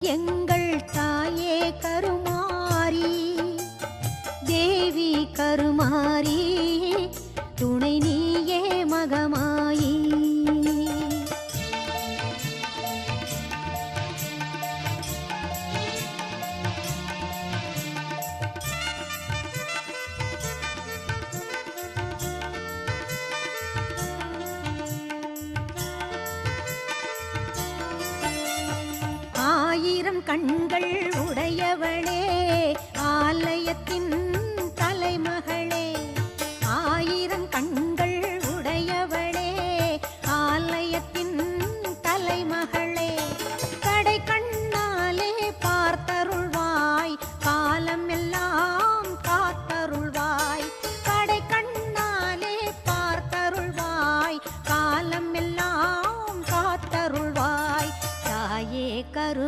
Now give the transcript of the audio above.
எங்கள் தாயே கருமாரி தேவி கருமாரி ஆயிரம் கண்கள் உடையவளே ஆலயத்தின் தலைமகளே. ஆயிரம் கண்கள் உடையவளே ஆலயத்தின் தலைமகளே. கடை கண்ணாலே பார்த்தருள்வாய் காலம் எல்லாம் காத்தருள்வாய். கடை கண்ணாலே பார்த்தருள்வாய் காலம் எல்லாம் காத்தருள்வாய். தாயே கரு